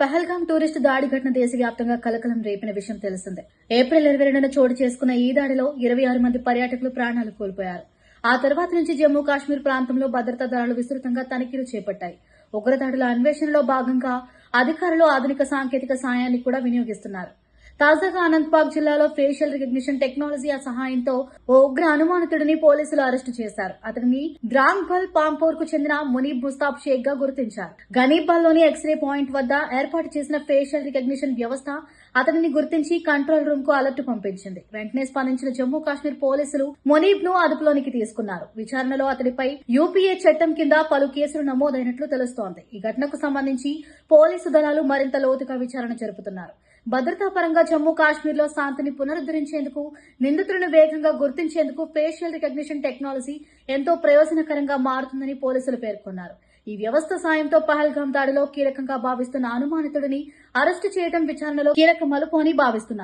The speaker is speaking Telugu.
పహల్గాం టూరిస్టు దాడి ఘటన దేశవ్యాప్తంగా కలకలం రేపిన విషయం తెలిసిందే. ఏప్రిల్ ఇరవై రెండున చోటు చేసుకున్న ఈ దాడిలో ఇరవై ఆరు మంది పర్యాటకులు ప్రాణాలు కోల్పోయారు. ఆ తర్వాత నుంచి జమ్మూ కాశ్మీర్ ప్రాంతంలో భద్రతా దళాలు విస్తృతంగా తనిఖీలు చేపట్టాయి. ఉగ్రదాడుల అన్వేషణలో భాగంగా అధికారులు ఆధునిక సాంకేతిక సాయాన్ని కూడా వినియోగిస్తున్నారు. తాజాగా అనంతపాక్ జిల్లాలో ఫేషియల్ రికగ్నిషన్ టెక్నాలజీ సహాయంతో ఓ ఉగ్ర అనుమానితుడిని పోలీసులు అరెస్టు చేశారు. అతడిని ద్రాంగ్బల్ పాంపోర్కు చెందిన మునీబ్ ముస్తాబ్ షేక్గా గుర్తించారు. గనీబాల్లోని ఎక్స్రే పాయింట్ వద్ద ఏర్పాటు చేసిన ఫేషియల్ రికగ్నిషన్ వ్యవస్థ అతనిని గుర్తించి కంట్రోల్ రూమ్కు అలర్ట్ పంపించింది. వెంటనే స్పందించిన జమ్మూ కాశ్మీర్ పోలీసులు మునీబ్ను అదుపులోనికి తీసుకున్నారు. విచారణలో అతడిపై యూపీఏ చట్టం కింద పలు కేసులు నమోదైనట్లు తెలుస్తోంది. ఈ ఘటనకు సంబంధించి పోలీసు దళాలు మరింత లోతుగా విచారణ జరుపుతున్నారు. భద్రతా పరంగా జమ్మూ కాశ్మీర్లో శాంతిని పునరుద్ధరించేందుకు నిందితులను వేగంగా గుర్తించేందుకు ఫేషియల్ రికగ్నిషన్ టెక్నాలజీ ఎంతో ప్రయోజనకరంగా మారుతుందని పోలీసులు పేర్కొన్నారు. ఈ వ్యవస్థ సాయంతో పహల్గాం దాడిలో కీలకంగా భావిస్తున్న అనుమానితుడిని అరెస్టు చేయడం విచారణలో కీలక మలుపు అని భావిస్తున్నారు.